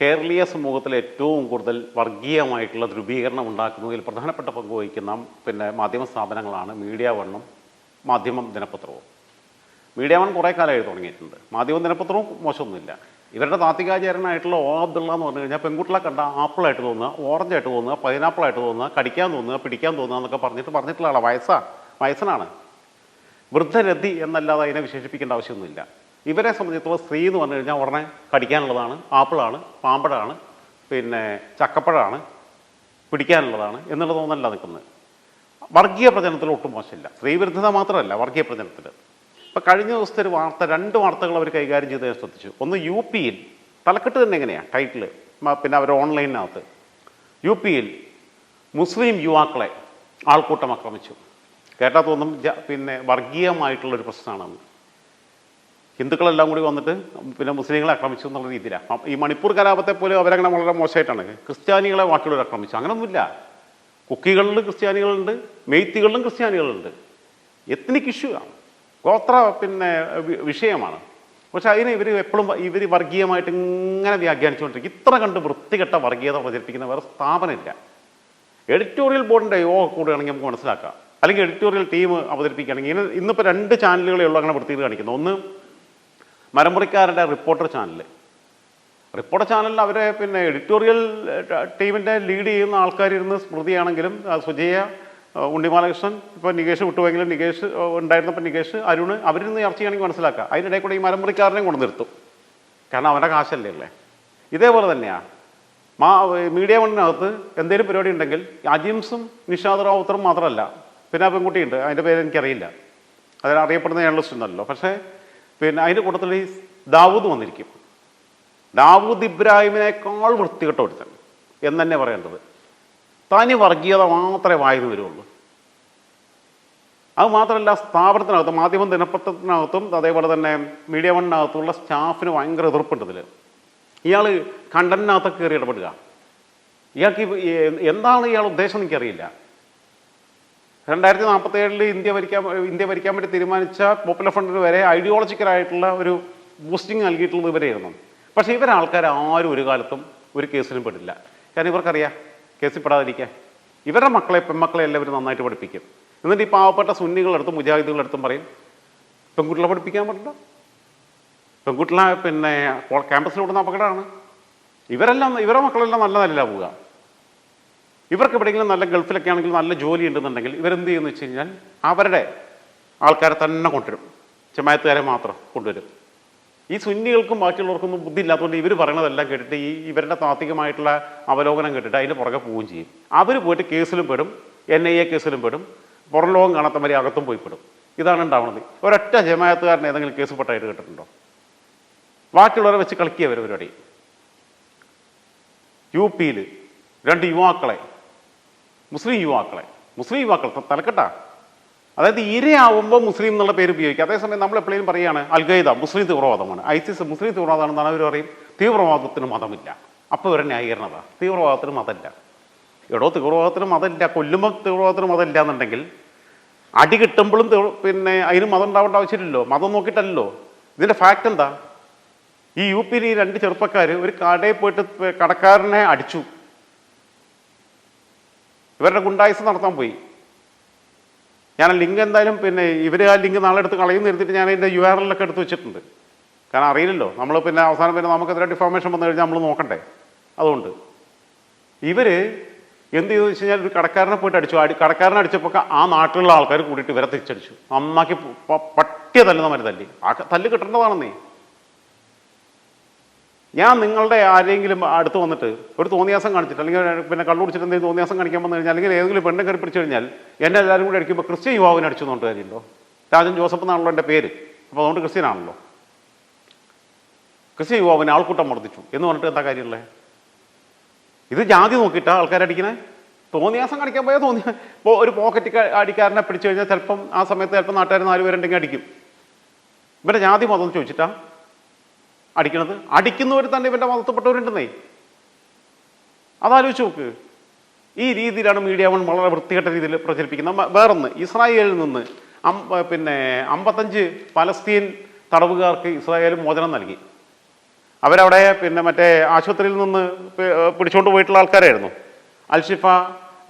കേരളീയ സമൂഹത്തിൽ ഏറ്റവും കൂടുതൽ വർഗീയമായിട്ടുള്ള ധ്രുവീകരണം ഉണ്ടാക്കുന്നതിൽ പ്രധാനപ്പെട്ട പങ്ക് വഹിക്കുന്ന പിന്നെ മാധ്യമ സ്ഥാപനങ്ങളാണ് മീഡിയ വണ്ണും മാധ്യമം ദിനപത്രവും. മീഡിയ വൺ കുറേ കാലമായി തുടങ്ങിയിട്ടുണ്ട്. മാധ്യമം ദിനപത്രവും മോശമൊന്നുമില്ല. ഇവരുടെ താത്വികാചാരനായിട്ടുള്ള ഓ അബ്ദുള്ള എന്ന് പറഞ്ഞു കഴിഞ്ഞാൽ പെൺകുട്ടികളെ കണ്ട ആപ്പിളായിട്ട് തോന്നുക ഓറഞ്ചായിട്ട് തോന്നുക പൈനാപ്പിളായിട്ട് തോന്നുക കടിക്കാൻ തോന്നുക പിടിക്കാൻ തോന്നുക എന്നൊക്കെ പറഞ്ഞിട്ട് പറഞ്ഞിട്ടുള്ള ആളാണ് വയസ്സാ വയസ്സനാണ്. വൃദ്ധരതി എന്നല്ലാതെ അതിനെ വിശേഷിപ്പിക്കേണ്ട ആവശ്യമൊന്നുമില്ല. ഇവരെ സംബന്ധിച്ചിടത്തോളം സ്ത്രീ എന്ന് പറഞ്ഞു കഴിഞ്ഞാൽ ഉടനെ കടിക്കാനുള്ളതാണ് ആപ്പിളാണ് പാമ്പടാണ് പിന്നെ ചക്കപ്പഴമാണ് പിടിക്കാനുള്ളതാണ് എന്നുള്ള തോന്നലല്ല നിൽക്കുന്നത്. വർഗീയ പ്രചരണത്തിൽ ഒട്ടും മോശമില്ല. സ്ത്രീവിരുദ്ധത മാത്രമല്ല വർഗീയ പ്രചരണത്തിൽ. ഇപ്പം കഴിഞ്ഞ ദിവസത്തെ ഒരു വാർത്ത രണ്ട് വാർത്തകൾ അവർ കൈകാര്യം ചെയ്ത് ഞാൻ ശ്രദ്ധിച്ചു. ഒന്ന് യു പിയിൽ തലക്കെട്ട് തന്നെ എങ്ങനെയാണ് ടൈറ്റിൽ പിന്നെ അവർ ഓൺലൈനിനകത്ത്. യു പിയിൽ മുസ്ലിം യുവാക്കളെ ആൾക്കൂട്ടം ആക്രമിച്ചു. കേട്ടാൽ തോന്നും പിന്നെ വർഗീയമായിട്ടുള്ളൊരു പ്രശ്നമാണെന്ന്. ഹിന്ദുക്കളെല്ലാം കൂടി വന്നിട്ട് പിന്നെ മുസ്ലിങ്ങളെ ആക്രമിച്ചു എന്നുള്ള രീതിയിലാണ് ഈ മണിപ്പൂർ കലാപത്തെ പോലെ അവരങ്ങനെ വളരെ മോശമായിട്ടാണ്. ക്രിസ്ത്യാനികളെ ബാക്കിയുള്ളവർ ആക്രമിച്ചു. അങ്ങനൊന്നുമില്ല. കുക്കികളിലും ക്രിസ്ത്യാനികളുണ്ട് മെയ്ത്തികളിലും ക്രിസ്ത്യാനികളുണ്ട്. എത്നിക് ഇഷ്യൂ ആണ്. ഗോത്ര പിന്നെ വിഷയമാണ്. പക്ഷെ അതിനെ ഇവർ എപ്പോഴും ഇവർ വർഗീയമായിട്ട് ഇങ്ങനെ വ്യാഖ്യാനിച്ചുകൊണ്ടിരിക്കും. ഇത്ര കണ്ട് വൃത്തികെട്ട വർഗീയത പ്രചരിപ്പിക്കുന്ന വേറെ സ്ഥാപനമില്ല. എഡിറ്റോറിയൽ ബോർഡിന്റെ യോഗ കൂടുകയാണെങ്കിൽ നമുക്ക് മനസ്സിലാക്കാം. അല്ലെങ്കിൽ എഡിറ്റോറിയൽ ടീം അവതരിപ്പിക്കുകയാണെങ്കിൽ ഇന്ന് ഇന്നിപ്പോൾ രണ്ട് ചാനലുകളേ ഉള്ളൂ അങ്ങനെ വൃത്തിയിൽ കാണിക്കുന്നത്. ഒന്ന് മരമുറിക്കാരുടെ റിപ്പോർട്ടർ ചാനൽ റിപ്പോർട്ടർ ചാനലിൽ അവരെ പിന്നെ എഡിറ്റോറിയൽ ടീമിന്റെ ലീഡ് ചെയ്യുന്ന ആൾക്കാരിരുന്ന് സ്മൃതിയാണെങ്കിലും സുജയ ഉണ്ണിമാലകൃഷ്ണൻ ഇപ്പോൾ നികേഷ് വിട്ടുപോയെങ്കിലും നികേഷ് ഉണ്ടായിരുന്നപ്പോൾ നികേഷ് അരുൺ അവരിന്ന് ചർച്ച ചെയ്യണമെങ്കിൽ മനസ്സിലാക്കുക അതിനിടയിൽ കൂടെ ഈ മരമുറിക്കാരനെ കൊണ്ടു നിർത്തും. കാരണം അവന്റെ കാശല്ലേ അല്ലേ ഇതേപോലെ തന്നെയാണ് മാ മീഡിയ വണ്ണിനകത്ത് എന്തെങ്കിലും പരിപാടി ഉണ്ടെങ്കിൽ അജിംസും നിഷാദ് റാവുത്തറും മാത്രമല്ല. പിന്നെ പെൺകുട്ടിയുണ്ട്. അതിന്റെ പേര് എനിക്കറിയില്ല. അതിൽ അറിയപ്പെടുന്ന ജേർണലിസ്റ്റ് ഉണ്ടല്ലോ പക്ഷേ പിന്നെ അതിന്റെ കൂട്ടത്തിൽ ഈ ദാവൂദ് വന്നിരിക്കും. ദാവൂദ് ഇബ്രാഹിമിനേക്കാൾ വൃത്തികെട്ട ഒരുത്തൻ എന്ന് തന്നെ പറയേണ്ടത്. തനി വർഗീയത മാത്രമേ വായു വരുള്ളൂ. അത് മാത്രമല്ല സ്ഥാപനത്തിനകത്ത് മാധ്യമ ദിനപത്രത്തിനകത്തും അതേപോലെ തന്നെ മീഡിയ വണ്ണിനകത്തുള്ള സ്റ്റാഫിന് ഭയങ്കര എതിർപ്പുണ്ട് ഇതിൽ ഇയാൾ കണ്ടന്റിനകത്തൊക്കെ കയറി ഇടപെടുക. ഇയാൾക്ക് എന്താണ് ഇയാൾ ഉദ്ദേശം എനിക്കറിയില്ല. രണ്ടായിരത്തി നാൽപ്പത്തി ഏഴിൽ ഇന്ത്യ ഭരിക്കാൻ ഇന്ത്യ ഭരിക്കാൻ വേണ്ടി തീരുമാനിച്ച പോപ്പുലർ ഫ്രണ്ടിന് വരെ ഐഡിയോളജിക്കലായിട്ടുള്ള ഒരു ബൂസ്റ്റിംഗ് നൽകിയിട്ടുള്ളത് ഇവരെയായിരുന്നു. പക്ഷേ ഇവരാൾക്കാർ ആരും ഒരു കാലത്തും ഒരു കേസിലും പെടില്ല. കാരണം ഇവർക്കറിയാം കേസിൽ പെടാതിരിക്കാൻ ഇവരുടെ മക്കളെ പെൺമക്കളെ എല്ലാവരും നന്നായിട്ട് പഠിപ്പിക്കും. എന്നിട്ട് ഈ പാവപ്പെട്ട സുന്നികളെടുത്തും മുജാഹിദുകളെടുത്തും പറയും പെൺകുട്ടികളെ പഠിപ്പിക്കാൻ പറ്റില്ല പെൺകുട്ടികളെ പിന്നെ ക്യാമ്പസിൽ വിടുന്ന അപകടമാണ്. ഇവരെല്ലാം ഇവരുടെ മക്കളെല്ലാം നല്ല നിലയിലാണ് പോവുക. ഇവർക്ക് എവിടെയെങ്കിലും നല്ല ഗൾഫിലൊക്കെ ആണെങ്കിൽ നല്ല ജോലി ഉണ്ടെന്നുണ്ടെങ്കിൽ ഇവരെന്ത് ചെയ്യുമെന്ന് വെച്ച് കഴിഞ്ഞാൽ അവരുടെ ആൾക്കാരെ തന്നെ കൊണ്ടുവരും. ചെമ്മായത്തുകാരെ മാത്രം കൊണ്ടുവരും. ഈ സുന്നികൾക്കും ബാക്കിയുള്ളവർക്കൊന്നും ബുദ്ധി ഇല്ലാത്തതുകൊണ്ട് ഇവർ പറയണതെല്ലാം കേട്ടിട്ട് ഈ ഇവരുടെ താത്വികമായിട്ടുള്ള അവലോകനം കേട്ടിട്ട് അതിന്റെ പുറകെ പോവുകയും ചെയ്യും. അവർ പോയിട്ട് കേസിലും പെടും എൻ ഐ എ കേസിലും പെടും പുറം ലോകം കാണാത്തവരെ അകത്തും പോയി പെടും. ഇതാണ് ഉണ്ടാവുന്നത് ഒരൊറ്റ ജമായത്തുകാരൻ ഏതെങ്കിലും കേസ് പെട്ടായിട്ട് കേട്ടിട്ടുണ്ടോ? ബാക്കിയുള്ളവരെ വെച്ച് കളിക്കുക അവർ പരിപാടി. യു പിയിൽ രണ്ട് യുവാക്കളെ മുസ്ലിം യുവാക്കളെ. മുസ്ലിം യുവാക്കൾ തലക്കെട്ടാ. അതായത് ഇരയാവുമ്പോൾ മുസ്ലിം എന്നുള്ള പേര് ഉപയോഗിക്കുക അതേസമയം നമ്മൾ എപ്പോഴും പറയുകയാണ് അൽഖയ്ദ മുസ്ലിം തീവ്രവാദമാണ്. ഐസിസ് മുസ്ലിം തീവ്രവാദമാണെന്നാണ് അവർ പറയും. തീവ്രവാദത്തിന് മതമില്ല. അപ്പോൾ ഒരു ന്യായീകരണത. തീവ്രവാദത്തിന് മതമില്ല എടോ തീവ്രവാദത്തിന് മതമില്ല കൊല്ലുമ്പോൾ തീവ്രവാദത്തിന് മതമില്ല എന്നുണ്ടെങ്കിൽ അടി കിട്ടുമ്പോഴും പിന്നെ അതിന് മതം ഉണ്ടാവേണ്ട ആവശ്യമില്ലല്ലോ. മതം നോക്കിയിട്ടല്ലോ ഇതിന്റെ ഫാക്റ്റ് എന്താ? ഈ യു പിയിൽ ഈ രണ്ട് ചെറുപ്പക്കാർ ഒരു കടയിൽ പോയിട്ട് കടക്കാരനെ അടിച്ചു. ഇവരുടെ ഗുണ്ടായുസ് നടത്താൻ പോയി. ഞാൻ ലിങ്ക് എന്തായാലും പിന്നെ ഇവർ ആ ലിങ്ക് നാളെ എടുത്ത് കളയുന്ന എടുത്തിട്ട് ഞാൻ അതിന്റെ യു ആർ എല്ലൊക്കെ എടുത്ത് വെച്ചിട്ടുണ്ട്. കാരണം അറിയില്ലല്ലോ. നമ്മൾ പിന്നെ അവസാനം പിന്നെ നമുക്കെതിരെ ഡിഫോർമേഷൻ വന്നു കഴിഞ്ഞാൽ നമ്മൾ നോക്കണ്ടേ? അതുകൊണ്ട്. ഇവർ എന്ത് ചെയ്തു വെച്ച് കഴിഞ്ഞാൽ ഒരു കടക്കാരനെ പോയിട്ട് അടിച്ചു. അടി കടക്കാരനെ അടിച്ചപ്പോൾ ആ നാട്ടിലുള്ള ആൾക്കാർ കൂടിയിട്ട് ഇവരെ തിരിച്ചടിച്ചു. നന്നാക്കി പട്ടിയ തല്ലുന്ന തല്ലി. ആ തല്ല് കിട്ടേണ്ടതാണെന്നേ. ഞാൻ നിങ്ങളുടെ ആരെങ്കിലും അടുത്ത് വന്നിട്ട് ഒരു തോന്നിയാസം കാണിച്ചിട്ട് അല്ലെങ്കിൽ പിന്നെ കള്ളു കുടിച്ചിട്ട് എന്തെങ്കിലും തോന്നിയാസം കാണിക്കാൻ വന്നു കഴിഞ്ഞാൽ അല്ലെങ്കിൽ ഏതെങ്കിലും പെണ്ണെ കയറി പിടിച്ചു കഴിഞ്ഞാൽ എന്നെ എല്ലാവരും കൂടി അടിക്കുമ്പോൾ ക്രിസ്ത്യൻ യുവാവിനെ അടിച്ചു എന്നുകൊണ്ട് കാര്യമുണ്ടോ? രാജൻ ജോസഫ് എന്നാണല്ലോ എന്റെ പേര്. അപ്പോൾ അതുകൊണ്ട് ക്രിസ്ത്യൻ ആണല്ലോ. ക്രിസ്ത്യൻ യുവാവിനെ ആൾക്കൂട്ടം മർദ്ദിച്ചു. എന്ന് പറഞ്ഞിട്ട് എന്താ കാര്യമുള്ളത് ഇത് ജാതി നോക്കിയിട്ടാണ് ആൾക്കാരടിക്കണേ തോന്നിയാസം കാണിക്കാൻ പോയാൽ തോന്നിയ ഇപ്പോൾ ഒരു പോക്കറ്റ് അടിക്കാരനെ പിടിച്ചു കഴിഞ്ഞാൽ ചിലപ്പം ആ സമയത്ത് ചിലപ്പോൾ നാട്ടുകാർ നാല് പേരുണ്ടെങ്കിൽ അടിക്കും. ഇവരുടെ ജാതി മതം ചോദിച്ചിട്ടാ? അടിക്കണത്? അടിക്കുന്നവർ തന്നെ ഇവന്റെ മതത്തിൽപ്പെട്ടവരുണ്ടെന്നേ. അതാലോചിച്ച് നോക്ക്. ഈ രീതിയിലാണ് മീഡിയ വൺ വളരെ വൃത്തികെട്ട രീതിയിൽ പ്രചരിപ്പിക്കുന്നത്. വേറൊന്ന് ഇസ്രായേലിൽ നിന്ന് പിന്നെ അമ്പത്തഞ്ച് പലസ്തീൻ തടവുകാർക്ക് ഇസ്രായേൽ മോചനം നൽകി. അവരവിടെ പിന്നെ മറ്റേ ആശുപത്രിയിൽ നിന്ന് പിടിച്ചുകൊണ്ട് പോയിട്ടുള്ള ആൾക്കാരായിരുന്നു. അൽഷിഫ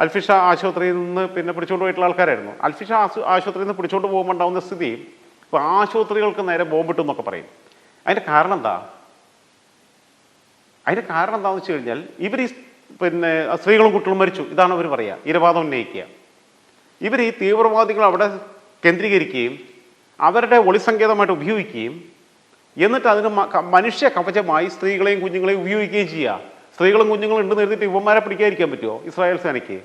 അൽഫിഷ ആശുപത്രിയിൽ നിന്ന് പിന്നെ പിടിച്ചുകൊണ്ട് പോയിട്ടുള്ള ആൾക്കാരായിരുന്നു. അൽഫിഷ ആശു- ആശുപത്രിയിൽ നിന്ന് പിടിച്ചുകൊണ്ട് പോകുമ്പോൾ ഉണ്ടാകുന്ന സ്ഥിതി ഇപ്പോൾ ആശുപത്രികൾക്ക് നേരെ ബോംബിട്ടു എന്നൊക്കെ പറയും. അതിന്റെ കാരണം എന്താ? അതിന്റെ കാരണം എന്താണെന്ന് വെച്ച് കഴിഞ്ഞാൽ ഇവർ ഈ പിന്നെ സ്ത്രീകളും കുട്ടികളും മരിച്ചു. ഇതാണ് അവർ പറയുക ഇരവാദം ഉന്നയിക്കുക. ഇവർ ഈ തീവ്രവാദികൾ അവിടെ കേന്ദ്രീകരിക്കുകയും അവരുടെ ഒളിസങ്കേതമായിട്ട് ഉപയോഗിക്കുകയും എന്നിട്ട് അതിന് മനുഷ്യ കവചമായി സ്ത്രീകളെയും കുഞ്ഞുങ്ങളെയും ഉപയോഗിക്കുകയും ചെയ്യുക സ്ത്രീകളും കുഞ്ഞുങ്ങളും ഉണ്ടെന്ന് എഴുതിയിട്ട് ഇവന്മാരെ പിടിക്കാതിരിക്കാൻ പറ്റുമോ ഇസ്രായേൽ സേനയ്ക്ക്.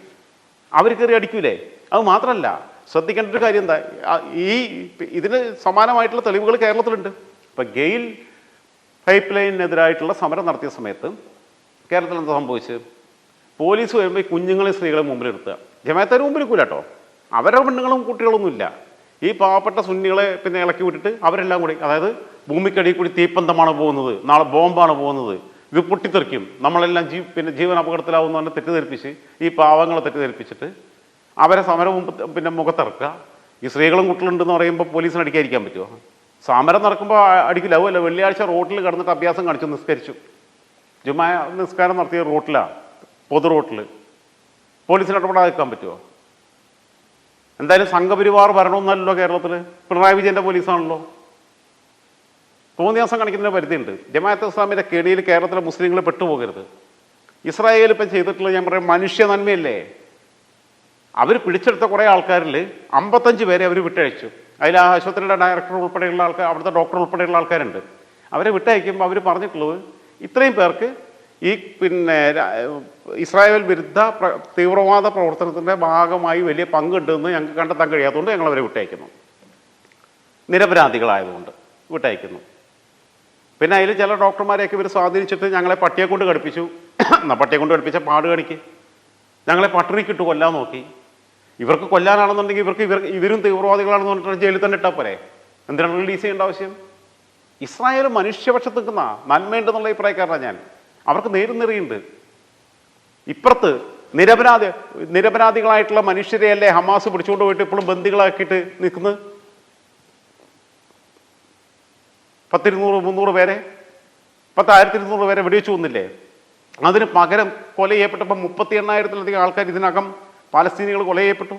അവർ കയറി അടിക്കൂലേ? അത് മാത്രമല്ല ശ്രദ്ധിക്കേണ്ട ഒരു കാര്യം എന്താ? ഈ ഇതിന് സമാനമായിട്ടുള്ള തെളിവുകൾ കേരളത്തിലുണ്ട്. ഇപ്പം ഗെയിൽ പൈപ്പ് ലൈനിനെതിരായിട്ടുള്ള സമരം നടത്തിയ സമയത്ത് കേരളത്തിൽ എന്താ സംഭവിച്ചത് പോലീസ് വരുമ്പോൾ ഈ കുഞ്ഞുങ്ങളെ സ്ത്രീകളെ മുമ്പിൽ നിർത്തുക ജമാഅത്തേര് മുമ്പിൽ കൂല കേട്ടോ. അവരുടെ പെണ്ണുങ്ങളും കുട്ടികളൊന്നുമില്ല ഈ പാവപ്പെട്ട സുന്നികളെ പിന്നെ ഇളക്കി വിട്ടിട്ട് അവരെല്ലാം കൂടി അതായത് ഭൂമിക്കടിയിൽ കൂടി തീപ്പന്തമാണ് പോകുന്നത് നാളെ ബോംബാണ് പോകുന്നത് ഇത് പൊട്ടിത്തെറിക്കും. നമ്മളെല്ലാം ജീ പിന്നെ ജീവൻ അപകടത്തിലാവുന്ന തന്നെ തെറ്റിദ്ധരിപ്പിച്ച് ഈ പാവങ്ങളെ തെറ്റിദ്ധരിപ്പിച്ചിട്ട് അവരെ സമരം മുമ്പ് പിന്നെ മുഖത്തിറക്കുക. ഈ സ്ത്രീകളും കുട്ടികളുണ്ടെന്ന് പറയുമ്പോൾ പോലീസിന് അടിക്കാതിരിക്കാൻ പറ്റുമോ സമരം നടക്കുമ്പോൾ അടിക്കില്ല. അതുമല്ല വെള്ളിയാഴ്ച റോട്ടിൽ കിടന്നിട്ട് അഭ്യാസം കാണിച്ചു നിസ്കരിച്ചു. ജുമായ നിസ്കാരം നടത്തിയ റോട്ടിലാണ് പൊതു റോട്ടിൽ പോലീസിന് ഇടപെടാതെ നിൽക്കാൻ പറ്റുമോ എന്തായാലും സംഘപരിവാർ ഭരണമൊന്നുമല്ലല്ലോ കേരളത്തിൽ പിണറായി വിജയന്റെ പോലീസാണല്ലോ. തോന്നിയാസം കാണിക്കുന്നതിന് പരിധിയുണ്ട്. ജമാഅത്ത് ഇസ്ലാമിന്റെ കെണിയിൽ കേരളത്തിലെ മുസ്ലിങ്ങൾ പെട്ടുപോകരുത്. ഇസ്രായേൽ ഇപ്പം ചെയ്തിട്ടുള്ള ഞാൻ പറയാം മനുഷ്യ നന്മയല്ലേ? അവർ പിടിച്ചെടുത്ത കുറേ ആൾക്കാരിൽ അമ്പത്തഞ്ച് പേരെ അവർ വിട്ടയച്ചു. അതിൽ ആ ആശുപത്രിയുടെ ഡയറക്ടർ ഉൾപ്പെടെയുള്ള ആൾക്കാർ അവിടുത്തെ ഡോക്ടർ ഉൾപ്പെടെയുള്ള ആൾക്കാരുണ്ട്. അവരെ വിട്ടയക്കുമ്പോൾ അവർ പറഞ്ഞിട്ടുള്ളത് ഇത്രയും പേർക്ക് ഈ പിന്നെ ഇസ്രായേൽ വിരുദ്ധ തീവ്രവാദ പ്രവർത്തനത്തിന്റെ ഭാഗമായി വലിയ പങ്കുണ്ടെന്ന് ഞങ്ങൾക്ക് കണ്ടെത്താൻ കഴിയാത്തതുകൊണ്ട് ഞങ്ങൾ അവരെ വിട്ടയക്കുന്നു. നിരപരാധികളായതുകൊണ്ട് വിട്ടയക്കുന്നു. പിന്നെ അതിൽ ചില ഡോക്ടർമാരെയൊക്കെ ഇവർ സ്വാധീനിച്ചിട്ട് ഞങ്ങളെ പട്ടിയെ കൊണ്ട് കടുപ്പിച്ചു എന്നാൽ പട്ടിയെ കൊണ്ട് കടുപ്പിച്ച പാട് കടിക്ക് ഞങ്ങളെ പട്ടിണിക്കിട്ട് കൊല്ലാൻ നോക്കി. ഇവർക്ക് കൊല്ലാനാണെന്നുണ്ടെങ്കിൽ ഇവർക്ക് ഇവർ ഇവരും തീവ്രവാദികളാണെന്ന് പറഞ്ഞിട്ട് ജയിലിൽ തന്നെ ഇട്ടാൽ പോരെ. എന്തിനാണ് റിലീസ് ചെയ്യേണ്ട ആവശ്യം? ഇസ്രായേൽ മനുഷ്യപക്ഷത്ത് നിൽക്കുന്ന നന്മയുണ്ടെന്നുള്ള അഭിപ്രായക്കാരനാണ് ഞാൻ. അവർക്ക് നേരും നിറയുണ്ട്. ഇപ്പുറത്ത് നിരപരാധി നിരപരാധികളായിട്ടുള്ള മനുഷ്യരെയല്ലേ ഹമാസ് പിടിച്ചുകൊണ്ട് പോയിട്ട് ഇപ്പോഴും ബന്ദികളാക്കിയിട്ട് നിൽക്കുന്നത്? പത്തിരുന്നൂറ് മുന്നൂറ് പേരെ? പത്ത് ഇരുന്നൂറ് പേരെ വെടിവെച്ച് കൊന്നില്ലേ? അതിന് പകരം കൊല ചെയ്യപ്പെട്ടപ്പോൾ മുപ്പത്തി എണ്ണായിരത്തിലധികം ആൾക്കാർ ഇതിനകം പാലസ്തീനികൾ കൊല ചെയ്യപ്പെട്ടു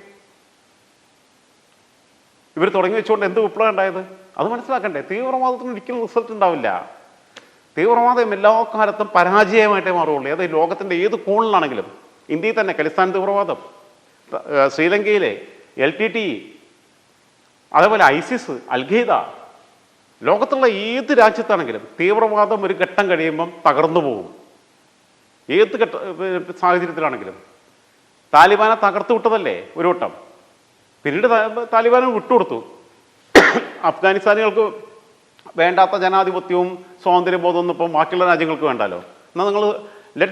ഇവർ തുടങ്ങി വെച്ചുകൊണ്ട് എന്ത് വിപ്ലവം ഉണ്ടായത്? അത് മനസ്സിലാക്കണ്ടേ. തീവ്രവാദത്തിന് ഒരിക്കലും റിസൾട്ട് ഉണ്ടാവില്ല. തീവ്രവാദം എല്ലാ കാലത്തും പരാജയമായിട്ടേ മാറുള്ളൂ അത് ലോകത്തിന്റെ ഏത് കോണിലാണെങ്കിലും. ഇന്ത്യയിൽ തന്നെ കലിസ്ഥാൻ തീവ്രവാദം ശ്രീലങ്കയിലെ എൽ ടി ടി അതേപോലെ ഐസിസ് അൽഖീദ ലോകത്തുള്ള ഏത് രാജ്യത്താണെങ്കിലും തീവ്രവാദം ഒരു ഘട്ടം കഴിയുമ്പം തകർന്നു പോകും. ഏത് ഘട്ട സാഹചര്യത്തിലാണെങ്കിലും. താലിബാനെ തകർത്ത് വിട്ടതല്ലേ ഒരു വട്ടം. പിന്നീട് താലിബാനെ വിട്ടുകൊടുത്തു. അഫ്ഗാനിസ്ഥാനികൾക്ക് വേണ്ടാത്ത ജനാധിപത്യവും സ്വാതന്ത്ര്യബോധമൊന്നും ഇപ്പം ബാക്കിയുള്ള രാജ്യങ്ങൾക്ക് വേണ്ടാലോ? എന്നാൽ നിങ്ങൾ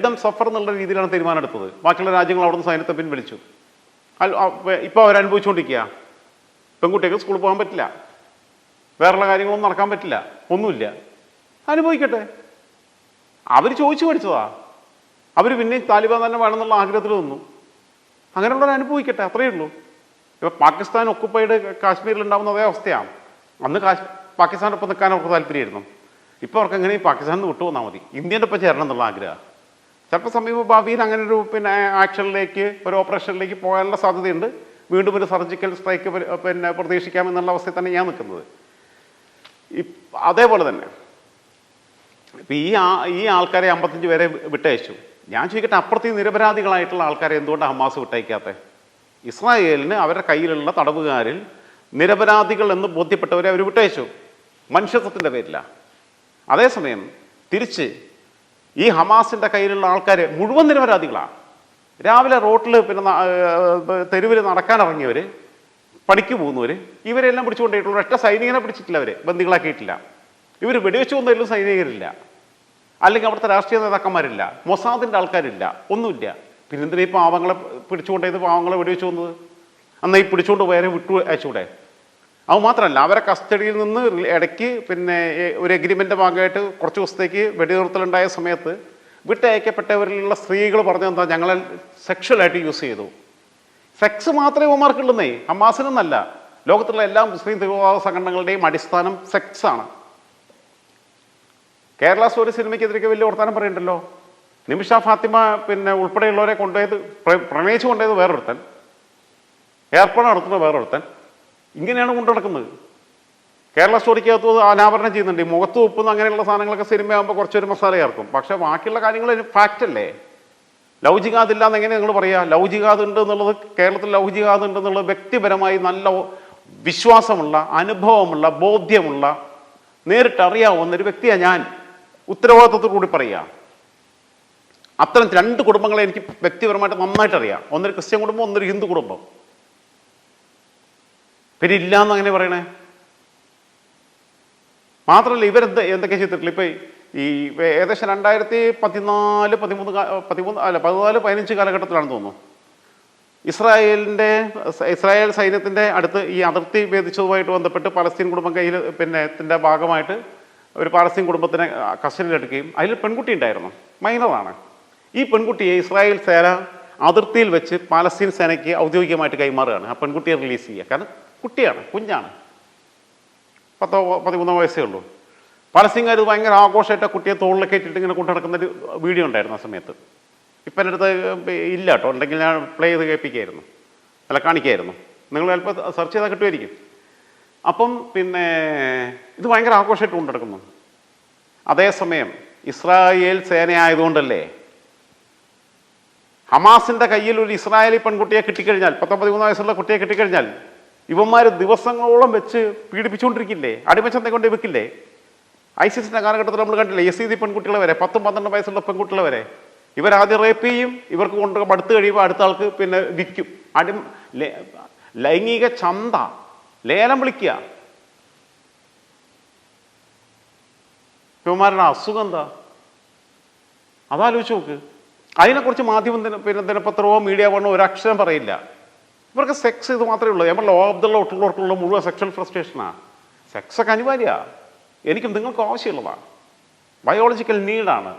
ദം സഫർ എന്നുള്ള രീതിയിലാണ് തീരുമാനം എടുത്തത് ബാക്കിയുള്ള രാജ്യങ്ങൾ അവിടുന്ന് സൈന്യത്തെ പിൻവലിച്ചു. ഇപ്പോൾ അവരനുഭവിച്ചുകൊണ്ടിരിക്കുക പെൺകുട്ടികൾക്ക് സ്കൂളിൽ പോകാൻ പറ്റില്ല. വേറെയുള്ള കാര്യങ്ങളൊന്നും നടക്കാൻ പറ്റില്ല. ഒന്നുമില്ല. അനുഭവിക്കട്ടെ. അവർ ചോദിച്ചു പഠിച്ചതാ. അവർ പിന്നെ താലിബാൻ തന്നെ വേണമെന്നുള്ള ആഗ്രഹത്തിൽ നിന്നു. അങ്ങനെയുള്ളവർ അനുഭവിക്കട്ടെ അത്രയേ ഉള്ളൂ. ഇപ്പൊ പാകിസ്ഥാൻ ഒക്കുപ്പൈഡ് കാശ്മീരിൽ ഉണ്ടാവുന്ന അതേ അവസ്ഥയാണ്. അന്ന് കാശ് പാകിസ്ഥാനൊപ്പം നിൽക്കാൻ അവർക്ക് താല്പര്യമായിരുന്നു. ഇപ്പോൾ അവർക്ക് എങ്ങനെയും പാകിസ്ഥാനിൽ നിന്ന് വിട്ടു വന്നാൽ മതി. ഇന്ത്യന്റെ ഒപ്പം ചേരണം എന്നുള്ള ആഗ്രഹം. ചിലപ്പോൾ സമീപ ഭാവിയിൽ അങ്ങനെ ഒരു പിന്നെ ആക്ഷനിലേക്ക് ഒരു ഓപ്പറേഷനിലേക്ക് പോകാനുള്ള സാധ്യതയുണ്ട്. വീണ്ടും ഒരു സർജിക്കൽ സ്ട്രൈക്ക് പിന്നെ പ്രതീക്ഷിക്കാമെന്നുള്ള അവസ്ഥയിൽ തന്നെ ഞാൻ നിൽക്കുന്നത്. അതേപോലെ തന്നെ. ഇപ്പം ഈ ഈ ആൾക്കാരെ അമ്പത്തഞ്ച് പേരെ വിട്ടയച്ചു. ഞാൻ ചോദിക്കട്ടെ അപ്പുറത്ത് നിരപരാധികളായിട്ടുള്ള ആൾക്കാരെ എന്തുകൊണ്ട് ഹമാസ് വിട്ടയക്കാത്ത? ഇസ്രായേലിന് അവരുടെ കയ്യിലുള്ള തടവുകാരിൽ നിരപരാധികൾ എന്ന് ബോധ്യപ്പെട്ടവരെ അവർ വിട്ടയച്ചു. മനുഷ്യത്വത്തിന്റെ പേരിലാണ് അതേസമയം തിരിച്ച് ഈ ഹമാസിന്റെ കയ്യിലുള്ള ആൾക്കാർ മുഴുവൻ നിരപരാധികളാണ് രാവിലെ റോട്ടിൽ പിന്നെ തെരുവിൽ നടക്കാനിറങ്ങിയവർ പണിക്ക് പോകുന്നവർ ഇവരെല്ലാം പിടിച്ചുകൊണ്ടിട്ടുള്ള ഒറ്റ സൈനികനെ പിടിച്ചിട്ടില്ല അവർ ബന്ദികളാക്കിയിട്ടില്ല. ഇവർ വെടിവെച്ച് കൊന്നതിലും സൈനികരില്ല. അല്ലെങ്കിൽ അവിടുത്തെ രാഷ്ട്രീയ നേതാക്കന്മാരില്ല. മൊസാദിന്റെ ആൾക്കാരില്ല. ഒന്നുമില്ല. പിന്നെന്തിനാ ഈ പാവങ്ങളെ പിടിച്ചുകൊണ്ട് ഇത് പാവങ്ങളെ വെടിവെച്ചു വന്നത് അന്ന് ഈ പിടിച്ചുകൊണ്ട് പോയാലും വിട്ടു അയച്ചൂടെ? അത് മാത്രമല്ല അവരെ കസ്റ്റഡിയിൽ നിന്ന് ഇടയ്ക്ക് പിന്നെ ഒരു എഗ്രിമെന്റ് ഭാഗമായിട്ട് കുറച്ച് ദിവസത്തേക്ക് വെടിനിർത്തലുണ്ടായ സമയത്ത് വിട്ടയക്കപ്പെട്ടവരിലുള്ള സ്ത്രീകൾ പറഞ്ഞെന്താ ഞങ്ങളെ സെക്ഷലായിട്ട് യൂസ് ചെയ്തു. സെക്സ് മാത്രമേ ഉമാർക്കുള്ളന്നേ അമ്മാസിനൊന്നല്ല ലോകത്തുള്ള എല്ലാ മുസ്ലിം തീവ്രവാദ സംഘടനകളുടെയും അടിസ്ഥാനം സെക്സാണ് കേരള സ്റ്റോറി സിനിമയ്ക്കെതിരെ വലിയ വർത്താനം പറയണ്ടല്ലോ? നിമിഷ ഫാത്തിമ പിന്നെ ഉൾപ്പെടെയുള്ളവരെ കൊണ്ടുപോയത് പ്ര- പ്രണയിച്ചു കൊണ്ടുപോയത് വേറൊരുത്തൻ. ഏർപ്പാട് നടത്തുന്നത് വേറൊരുത്തൻ. ഇങ്ങനെയാണ് കൊണ്ടു നടക്കുന്നത്. കേരള സ്റ്റോറിക്കകത്ത് അനാവരണം ചെയ്യുന്നുണ്ട്. ഈ മുഖത്ത് ഉപ്പുന്ന അങ്ങനെയുള്ള സാധനങ്ങളൊക്കെ സിനിമയാകുമ്പോൾ കുറച്ചൊരു മസാല ചേർക്കും. പക്ഷേ ബാക്കിയുള്ള കാര്യങ്ങൾ ഫാക്റ്റ് അല്ലേ ലവ് ജിഹാദ് ഇല്ല എന്ന് എങ്ങനെ നിങ്ങൾ പറയാ? ലവ് ഉണ്ട് എന്നുള്ളത് കേരളത്തിൽ ലവ് ഉണ്ട് എന്നുള്ളത് വ്യക്തിപരമായി നല്ല വിശ്വാസമുള്ള അനുഭവമുള്ള ബോധ്യമുള്ള നേരിട്ട് അറിയാവുന്ന ഒരു വ്യക്തിയാണ് ഞാൻ. ഉത്തരവാദിത്വത്തോടു കൂടി പറയുക അത്തരം രണ്ട് കുടുംബങ്ങളെ എനിക്ക് വ്യക്തിപരമായിട്ട് നന്നായിട്ട് അറിയാം ഒന്നൊരു ക്രിസ്ത്യൻ കുടുംബം ഒന്നൊരു ഹിന്ദു കുടുംബം. പിന്നെ ഇല്ലാന്ന് അങ്ങനെ പറയണേ? മാത്രമല്ല ഇവരെന്ത് എന്തൊക്കെ ചെയ്തിട്ടില്ല ഇപ്പൊ ഈ ഏകദേശം രണ്ടായിരത്തി പതിനാല് പതിമൂന്ന് പതിമൂന്ന് അല്ല പതിനാല് പതിനഞ്ച് കാലഘട്ടത്തിലാണെന്ന് തോന്നുന്നു. ഇസ്രായേലിന്റെ ഇസ്രായേൽ സൈന്യത്തിന്റെ അടുത്ത് ഈ അതിർത്തി ഭേദിച്ചതുമായിട്ട് ബന്ധപ്പെട്ട് പലസ്തീൻ കുടുംബം കയ്യിൽ പിന്നെ ഭാഗമായിട്ട് ഒരു പാലസ്തീൻ കുടുംബത്തിനെ കസ്റ്റഡിയിലെടുക്കുകയും അതിൽ പെൺകുട്ടി ഉണ്ടായിരുന്നു. മൈനറാണ്. ഈ പെൺകുട്ടിയെ ഇസ്രായേൽ സേന അതിർത്തിയിൽ വെച്ച് പാലസ്തീൻ സേനയ്ക്ക് ഔദ്യോഗികമായിട്ട് കൈമാറുകയാണ്. ആ പെൺകുട്ടിയെ റിലീസ് ചെയ്യുക. കാരണം കുട്ടിയാണ് കുഞ്ഞാണ്. പത്തോ പതിമൂന്നോ വയസ്സേ ഉള്ളൂ. പാലസ്തീൻകാർ ഭയങ്കര ആഘോഷമായിട്ട് കുട്ടിയെ തോളിലൊക്കെ ഇട്ടിട്ട് ഇങ്ങനെ കൊണ്ടു നടക്കുന്നൊരു വീഡിയോ ഉണ്ടായിരുന്നു ആ സമയത്ത്. ഇപ്പം എന്റെ അടുത്ത് ഇല്ല കേട്ടോ. ഉണ്ടെങ്കിൽ ഞാൻ പ്ലേ ചെയ്ത് കേൾപ്പിക്കായിരുന്നു. അല്ല കാണിക്കായിരുന്നു. നിങ്ങൾ ചിലപ്പോൾ സെർച്ച് ചെയ്താൽ കിട്ടുമായിരിക്കും. അപ്പം പിന്നെ ഇത് ഭയങ്കര ആഘോഷമായിട്ട് കൊണ്ടു നടക്കുന്നു അതേസമയം ഇസ്രായേൽ സേനയായതുകൊണ്ടല്ലേ? ഹമാസിന്റെ കയ്യിൽ ഒരു ഇസ്രായേലി പെൺകുട്ടിയെ കിട്ടിക്കഴിഞ്ഞാൽ പത്തൊമ്പത് മൂന്ന് വയസ്സുള്ള കുട്ടിയെ കിട്ടിക്കഴിഞ്ഞാൽ ഇവന്മാർ ദിവസങ്ങളോളം വെച്ച് പീഡിപ്പിച്ചുകൊണ്ടിരിക്കില്ലേ? അടിമച്ചന്ത കൊണ്ട് വെക്കില്ലേ? ഐസിസിന്റെ കാലഘട്ടത്തിൽ നമ്മൾ കണ്ടില്ലേ എസ് സി പെൺകുട്ടികളെ വരെ പത്തും പന്ത്രണ്ട് വയസ്സുള്ള പെൺകുട്ടികളെ വരെ ഇവരാദ്യം റേപ്പ് ചെയ്യും ഇവർക്ക് കൊണ്ട് അടുത്ത് കഴിയുമ്പോൾ അടുത്ത ആൾക്ക് പിന്നെ വിൽക്കും. അടി ലൈംഗിക ചന്ത ലേലം വിളിക്കുക. ഇവന്മാരുടെ അസുഖം എന്താ? അതാലോചിച്ച് നോക്ക്. അതിനെക്കുറിച്ച് മാധ്യമം പിന്നെ ദിനപത്രമോ മീഡിയ വണ്ണോ ഒരു അക്ഷരം പറയില്ല. ഇവർക്ക് സെക്സ് ഇത് മാത്രമേ ഉള്ളൂ. നമ്മൾ ലോകത്തുള്ള ഒട്ടുള്ളവർക്കുള്ള മുഴുവൻ സെക്ഷൽ ഫ്രസ്ട്രേഷനാണ് സെക്സ് ഒക്കെ എനിക്കും നിങ്ങൾക്ക് ആവശ്യമുള്ളതാണ്. Biological നീഡാണ്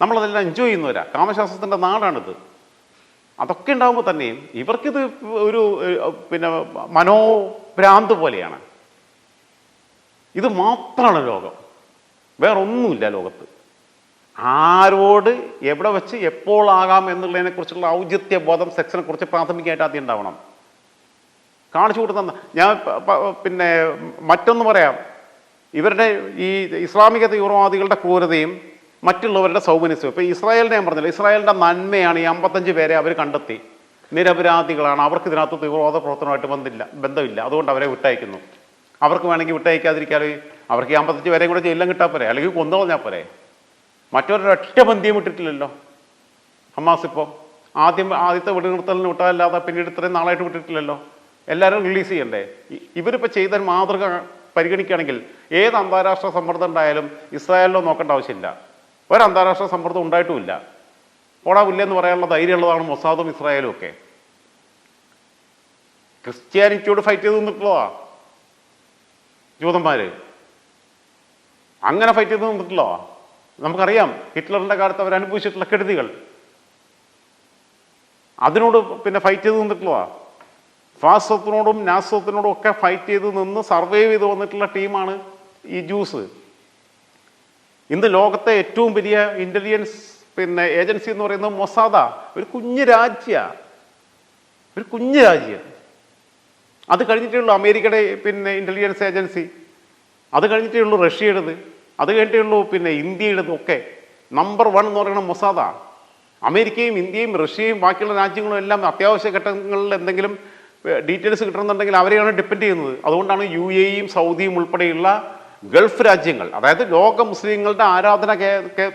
നമ്മളതെല്ലാം enjoy ചെയ്യുന്നവരാ. കാമശാസ്ത്രത്തിന്റെ നാടാണിത്. അതൊക്കെ ഉണ്ടാകുമ്പോൾ തന്നെയും ഇവർക്കിത് ഒരു പിന്നെ മനോഭ്രാന്ത് പോലെയാണ്. ഇത് മാത്രമാണ് ലോകം വേറെ ഒന്നുമില്ല ലോകത്ത്. ആരോട് എവിടെ വെച്ച് എപ്പോൾ ആകാം എന്നുള്ളതിനെ കുറിച്ചുള്ള ഔചിത്യ ബോധം സെക്സിനെ കുറിച്ച് പ്രാഥമികമായിട്ട് ആദ്യം ഉണ്ടാവണം. കാണിച്ചു കൊടുത്ത ഞാൻ പിന്നെ മറ്റൊന്ന് പറയാം. ഇവരുടെ ഈ ഇസ്ലാമിക തീവ്രവാദികളുടെ ക്രൂരതയും മറ്റുള്ളവരുടെ സൗമനസ്യവും. ഇപ്പം ഇസ്രായേലിനെ ഞാൻ പറഞ്ഞില്ല ഇസ്രായേലിന്റെ നന്മയാണ് ഈ അമ്പത്തഞ്ച് പേരെ അവർ കണ്ടെത്തി. നിരപരാധികളാണ്. അവർക്ക് ഇതിനകത്ത് തീവ്രവാദ പ്രവർത്തനമായിട്ട് ബന്ധമില്ല ബന്ധമില്ല. അതുകൊണ്ട് അവരെ വിട്ടയക്കുന്നു. അവർക്ക് വേണമെങ്കിൽ വിട്ടയക്കാതിരിക്കാതെ അവർക്ക് ഈ അമ്പത്തഞ്ച് പേരെയും കൂടെ ജയിലിലും കിട്ടാൻ പോരെ. അല്ലെങ്കിൽ കൊന്നു കളഞ്ഞാൽ പോരെ. മറ്റൊരൊറ്റ ബന്ധിയും വിട്ടിട്ടില്ലല്ലോ. ഹമാസ് ഇപ്പോൾ ആദ്യം ആദ്യത്തെ വെടിനിർത്തലിന് വിട്ടാലല്ലാതെ പിന്നീട് ഇത്രയും നാളായിട്ട് വിട്ടിട്ടില്ലല്ലോ. എല്ലാവരും റിലീസ് ചെയ്യണ്ടേ? ഇവരിപ്പോൾ ചെയ്ത മാതൃക പരിഗണിക്കുകയാണെങ്കിൽ ഏത് അന്താരാഷ്ട്ര സമ്മർദ്ദം ഉണ്ടായാലും ഇസ്രായേലിലോ നോക്കേണ്ട ആവശ്യമില്ല. ഒരു അന്താരാഷ്ട്ര സമ്മർദ്ദം ഉണ്ടായിട്ടുമില്ല. ഓടാവില്ല എന്ന് പറയാനുള്ള ധൈര്യമുള്ളതാണ് മൊസാദും ഇസ്രായേലും ഒക്കെ. ക്രിസ്ത്യാനിറ്റിയോട് ഫൈറ്റ് ചെയ്ത് നിന്നിട്ടുള്ളതാ. ജൂതന്മാര് അങ്ങനെ ഫൈറ്റ് ചെയ്ത് നിന്നിട്ടില്ലോ നമുക്കറിയാം ഹിറ്റ്ലറിന്റെ കാലത്ത് അവർ അനുഭവിച്ചിട്ടുള്ള കെടുതികൾ. അതിനോട് പിന്നെ ഫൈറ്റ് ചെയ്ത് നിന്നിട്ടുള്ള ഫാസത്തിനോടും നാസത്തിനോടും ഒക്കെ ഫൈറ്റ് ചെയ്ത് നിന്ന് സർവൈവ് ചെയ്ത് വന്നിട്ടുള്ള ടീമാണ് ഈ ജ്യൂസ് ഇന്ന് ലോകത്തെ ഏറ്റവും വലിയ ഇന്റലിജൻസ് പിന്നെ ഏജൻസി എന്ന് പറയുന്നത് മൊസാദ. ഒരു കുഞ്ഞു രാജ്യ. ഒരു കുഞ്ഞു രാജ്യം. അത് കഴിഞ്ഞിട്ടേ ഉള്ളൂ അമേരിക്കയുടെ പിന്നെ ഇന്റലിജൻസ് ഏജൻസി അത് കഴിഞ്ഞിട്ടേ ഉള്ളൂ റഷ്യയുടേത്. അത് കഴിഞ്ഞിട്ടേ ഉള്ളൂ പിന്നെ ഇന്ത്യയുടേത് ഒക്കെ. നമ്പർ വൺ എന്ന് പറയുന്നത് മൊസാദ അമേരിക്കയും ഇന്ത്യയും റഷ്യയും ബാക്കിയുള്ള രാജ്യങ്ങളും എല്ലാം അത്യാവശ്യ ഘട്ടങ്ങളിൽ എന്തെങ്കിലും ഡീറ്റെയിൽസ് കിട്ടണമെന്നുണ്ടെങ്കിൽ അവരെയാണ് ഡിപ്പെൻഡ് ചെയ്യുന്നത്. അതുകൊണ്ടാണ് യു എയും സൗദിയും ഉൾപ്പെടെയുള്ള ഗൾഫ് രാജ്യങ്ങൾ അതായത് ലോക മുസ്ലിങ്ങളുടെ ആരാധന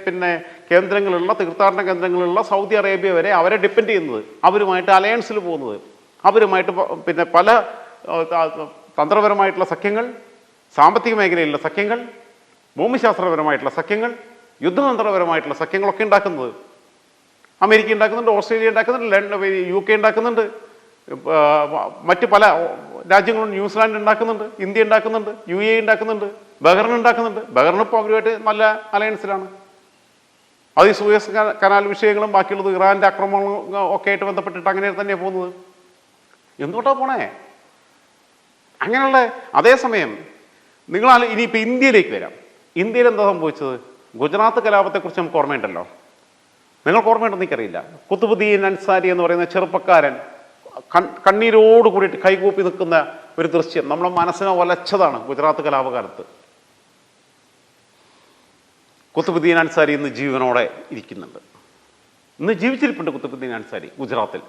പിന്നെ കേന്ദ്രങ്ങളുള്ള തീർത്ഥാടന കേന്ദ്രങ്ങളുള്ള സൗദി അറേബ്യ വരെ അവരെ ഡിപ്പെൻഡ് ചെയ്യുന്നത്. അവരുമായിട്ട് അലയൻസിൽ പോകുന്നത്. അവരുമായിട്ട് പിന്നെ പല തന്ത്രപരമായിട്ടുള്ള സഖ്യങ്ങൾ സാമ്പത്തിക മേഖലയിലുള്ള സഖ്യങ്ങൾ ഭൂമിശാസ്ത്രപരമായിട്ടുള്ള സഖ്യങ്ങൾ യുദ്ധതന്ത്രപരമായിട്ടുള്ള സഖ്യങ്ങളൊക്കെ ഉണ്ടാക്കുന്നത്. അമേരിക്ക ഉണ്ടാക്കുന്നുണ്ട് ഓസ്ട്രേലിയ ഉണ്ടാക്കുന്നുണ്ട് ലണ്ടൻ യു കെ ഉണ്ടാക്കുന്നുണ്ട് മറ്റ് പല രാജ്യങ്ങളും ന്യൂസിലാൻഡ് ഉണ്ടാക്കുന്നുണ്ട് ഇന്ത്യ ഉണ്ടാക്കുന്നുണ്ട് യു എ ഉണ്ടാക്കുന്നുണ്ട് ബഹ്റിൻ ഉണ്ടാക്കുന്നുണ്ട്. ബഹ്റിൻ ഇപ്പോൾ അവരുമായിട്ട് നല്ല അലയൻസിലാണ്. അത് ഈ സൂയസ് കനാൽ വിഷയങ്ങളും ബാക്കിയുള്ളത് ഇറാന്റെ ആക്രമണങ്ങളും ഒക്കെ ആയിട്ട് ബന്ധപ്പെട്ടിട്ട് അങ്ങനെ തന്നെയാണ് പോകുന്നത്. എന്തുകൊണ്ടാ പോണേ? അങ്ങനെയുള്ള അതേസമയം നിങ്ങൾ ഇനിയിപ്പോൾ ഇന്ത്യയിലേക്ക് വരാം. ഇന്ത്യയിൽ എന്താ സംഭവിച്ചത്? ഗുജറാത്ത് കലാപത്തെക്കുറിച്ച് നമുക്ക് ഓർമ്മയുണ്ടല്ലോ. നിങ്ങൾക്ക് ഓർമ്മയുണ്ടെന്ന് എനിക്കറിയില്ല. കുത്തുബുദ്ദീൻ അൻസാരി എന്ന് പറയുന്ന ചെറുപ്പക്കാരൻ കണ്ണീരോട് കൂടിയിട്ട് കൈകൂപ്പി നിൽക്കുന്ന ഒരു ദൃശ്യം നമ്മുടെ മനസ്സിനെ ഒലച്ചതാണ് ഗുജറാത്ത് കലാപകാലത്ത്. കുത്തുബുദ്ദീൻ അൻസാരി ഇന്ന് ജീവനോടെ ഇരിക്കുന്നുണ്ട്. ഇന്ന് ജീവിച്ചിരിപ്പുണ്ട് കുത്തുബുദ്ദീൻ അൻസാരി ഗുജറാത്തിൽ.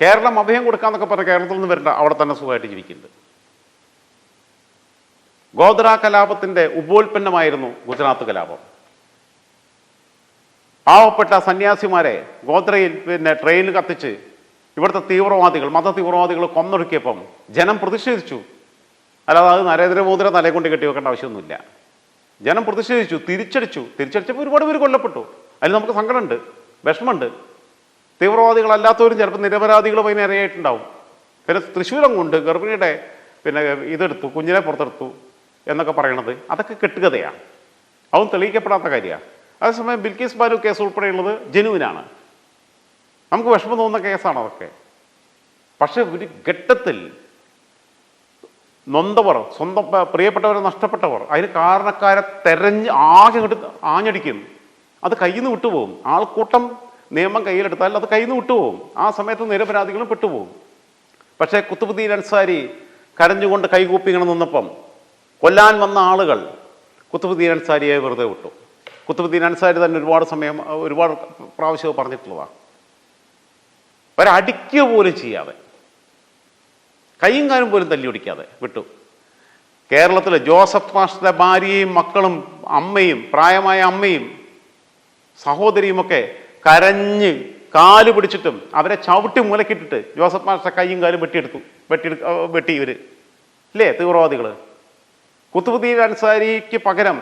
കേരളം അഭയം കൊടുക്കാന്നൊക്കെ പറഞ്ഞ കേരളത്തിൽ നിന്ന് വരണ്ട അവിടെ തന്നെ സുഖമായിട്ട് ജീവിക്കുന്നുണ്ട്. ഗോദ്ര കലാപത്തിന്റെ ഉപോൽപ്പന്നമായിരുന്നു ഗുജറാത്ത് കലാപം. പാവപ്പെട്ട സന്യാസിമാരെ ഗോദ്രയിൽ പിന്നെ ട്രെയിനിൽ കത്തിച്ച് ഇവിടുത്തെ തീവ്രവാദികൾ മത തീവ്രവാദികൾ കൊന്നൊടുക്കിയപ്പം ജനം പ്രതിഷേധിച്ചു. അല്ലാതെ അത് നരേന്ദ്രമോദിയുടെ തലയെ കൊണ്ട് കെട്ടി വെക്കേണ്ട ആവശ്യമൊന്നുമില്ല. ജനം പ്രതിഷേധിച്ചു തിരിച്ചടിച്ചു. തിരിച്ചടിച്ചപ്പോൾ ഒരുപാട് പേര് കൊല്ലപ്പെട്ടു. അതിൽ നമുക്ക് സങ്കടമുണ്ട് വിഷമമുണ്ട്. തീവ്രവാദികളല്ലാത്തവരും ചിലപ്പോൾ നിരപരാധികളും അതിന് ഇരയായിട്ടുണ്ടാവും. പിന്നെ തൃശ്ശൂരം കൊണ്ട് ഗർഭിണിയുടെ പിന്നെ ഇതെടുത്തു കുഞ്ഞിനെ പുറത്തെടുത്തു എന്നൊക്കെ പറയണത്. അതൊക്കെ കെട്ടുകഥയാണ്. അതും തെളിയിക്കപ്പെടാത്ത കാര്യമാണ്. അതേസമയം ബിൽക്കീസ് ബാലു കേസ് ഉൾപ്പെടെയുള്ളത് ജനുവിനാണ്. നമുക്ക് വിഷമം തോന്നുന്ന കേസാണ് അതൊക്കെ. പക്ഷെ ഒരു ഘട്ടത്തിൽ നൊന്തവർ സ്വന്തം പ്രിയപ്പെട്ടവരെ നഷ്ടപ്പെട്ടവർ അതിന് കാരണക്കാരെ തെരഞ്ഞ് ആകെ ആഞ്ഞടിക്കും അത് കയ്യിൽ നിന്ന് വിട്ടുപോകും. ആൾക്കൂട്ടം നിയമം കയ്യിലെടുത്താൽ അത് കയ്യിൽ നിന്ന് വിട്ടുപോകും. ആ സമയത്ത് നിരപരാധികളും പെട്ടുപോകും. പക്ഷേ കുത്തുബുദ്ദീൻ അൻസാരി കരഞ്ഞുകൊണ്ട് കൈകൂപ്പി ഇങ്ങനെ നിന്നപ്പം കൊല്ലാൻ വന്ന ആളുകൾ കുത്തുബുദ്ദീൻ അൻസാരിയെ വെറുതെ വിട്ടു. കുത്തുബുദ്ദീൻ അൻസാരി തന്നെ ഒരുപാട് സമയം ഒരുപാട് പ്രാവശ്യം പറഞ്ഞിട്ടുള്ളതാണ്. ഒരടിക്കുക പോലും ചെയ്യാതെ കൈയും കാലും പോലും തല്ലി ഒടിക്കാതെ വിട്ടു. കേരളത്തിലെ ജോസഫ് മാഷിന്റെ ഭാര്യയും മക്കളും അമ്മയും പ്രായമായ അമ്മയും സഹോദരിയുമൊക്കെ കരഞ്ഞ് കാൽ പിടിച്ചിട്ടും അവരെ ചവിട്ടി മൂലക്കിട്ടിട്ട് ജോസഫ് മാസ്റ്റർ കൈയും കാലും വെട്ടിയെടുത്തു. വെട്ടിയെടു വെട്ടി ഇവർ. ഇല്ലേ തീവ്രവാദികൾ കുത്തുബുദ്ദീൻ അൻസാരിക്ക് പകരം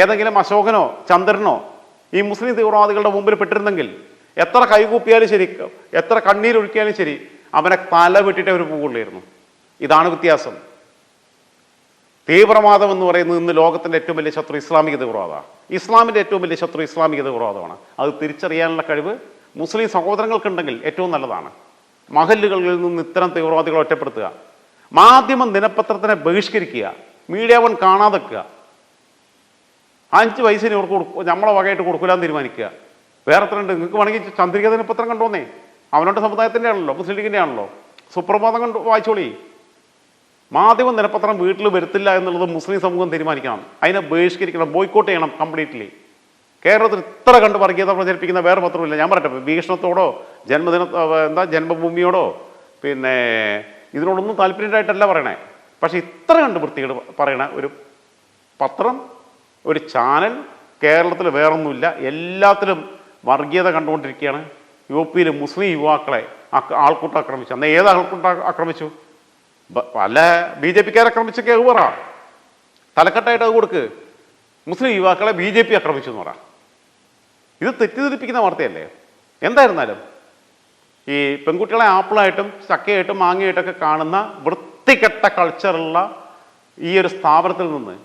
ഏതെങ്കിലും അശോകനോ ചന്ദ്രനോ ഈ മുസ്ലിം തീവ്രവാദികളുടെ മുമ്പിൽ പെട്ടിരുന്നെങ്കിൽ എത്ര കൈകൂപ്പിയാലും ശരി എത്ര കണ്ണീരൊഴുക്കിയാലും ശരി അവനെ തല വെട്ടിയിട്ട് അവർ പോകുള്ളായിരുന്നു ഇതാണ് വ്യത്യാസം. തീവ്രവാദം എന്ന് പറയുന്നത് ഇന്ന് ലോകത്തിന്റെ ഏറ്റവും വലിയ ശത്രു ഇസ്ലാമിക തീവ്രവാദമാണ്. ഇസ്ലാമിന്റെ ഏറ്റവും വലിയ ശത്രു ഇസ്ലാമിക തീവ്രവാദമാണ്. അത് തിരിച്ചറിയാനുള്ള കഴിവ് മുസ്ലിം സഹോദരങ്ങൾക്കുണ്ടെങ്കിൽ ഏറ്റവും നല്ലതാണ്. മഹല്ലുകളിൽ നിന്ന് ഇത്തരം തീവ്രവാദികളെ ഒറ്റപ്പെടുത്തുക. മാധ്യമം ദിനപത്രത്തിനെ ബഹിഷ്കരിക്കുക. മീഡിയ വൺ കാണാതെക്കുക. അഞ്ച് പൈസ ഇവർക്ക് കൊടുക്കും നമ്മളെ വകയായിട്ട് കൊടുക്കില്ലാന്ന് തീരുമാനിക്കുക. വേറെ എത്ര ഉണ്ട്? നിങ്ങൾക്ക് വേണമെങ്കിൽ ചന്ദ്രിക ദിനപത്രം കണ്ടോന്നേ. അവനോട്ട് സമുദായത്തിന്റെ ആണല്ലോ മുസ്ലിം ലീഗിന്റെ ആണല്ലോ സുപ്രഭാതം കണ്ടു? വായിച്ചോളി. മാധ്യമ ദിനപത്രം വീട്ടിൽ വരുത്തില്ല എന്നുള്ളത് മുസ്ലിം സമൂഹം തീരുമാനിക്കണം. അതിനെ ബഹിഷ്കരിക്കണം ബോയ്ക്കോട്ട് ചെയ്യണം കംപ്ലീറ്റ്ലി കേരളത്തിൽ ഇത്ര കണ്ട് വർഗീയത പ്രചരിപ്പിക്കുന്ന വേറെ പത്രമില്ല ഞാൻ പറയട്ടെ വീക്ഷണത്തോടോ ജന്മദിന എന്താ ജന്മഭൂമിയോടോ പിന്നെ ഇതിനോടൊന്നും താല്പര്യമായിട്ടല്ല പറയണേ. പക്ഷേ ഇത്ര കണ്ട് വൃത്തികേട് പറയണ ഒരു പത്രം ഒരു ചാനൽ കേരളത്തിൽ വേറൊന്നുമില്ല. എല്ലാത്തിലും വർഗീയത കണ്ടുകൊണ്ടിരിക്കുകയാണ്. യു പിയിലെ മുസ്ലിം യുവാക്കളെ ആൾക്കൂട്ടം ആക്രമിച്ചു. അന്ന് ഏത് ആൾക്കൂട്ടം ആക്രമിച്ചു? പല ബി ജെ പിക്കാരെ ആക്രമിച്ചൊക്കെ അത് പറ. തലക്കെട്ടായിട്ട് അത് കൊടുക്ക്. മുസ്ലിം യുവാക്കളെ ബി ജെ പി ആക്രമിച്ചു എന്ന് പറ. ഇത് തെറ്റിദ്ധരിപ്പിക്കുന്ന വാർത്തയല്ലേ? എന്തായിരുന്നാലും ഈ പെൺകുട്ടികളെ ആപ്പിളായിട്ടും ചക്കയായിട്ടും മാങ്ങയായിട്ടൊക്കെ കാണുന്ന വൃത്തികെട്ട കൾച്ചറുള്ള ഈ ഒരു സ്ഥാപനത്തിൽ നിന്ന്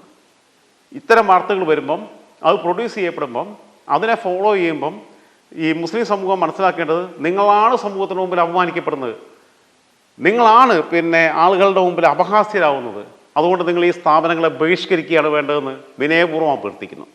ഇത്തരം വാർത്തകൾ വരുമ്പം അത് പ്രൊഡ്യൂസ് ചെയ്യപ്പെടുമ്പം അതിനെ ഫോളോ ചെയ്യുമ്പം ഈ മുസ്ലിം സമൂഹം മനസ്സിലാക്കേണ്ടത് നിങ്ങളാണ് സമൂഹത്തിന് മുമ്പിൽ അപമാനിക്കപ്പെടുന്നത്. നിങ്ങളാണ് പിന്നെ ആളുകളുടെ മുമ്പിൽ അപഹാസ്യരാകുന്നത്. അതുകൊണ്ട് നിങ്ങൾ ഈ സ്ഥാപനങ്ങളെ ബഹിഷ്കരിക്കുകയാണ് വേണ്ടതെന്ന് വിനയപൂർവം അഭ്യർത്ഥിക്കുന്നു.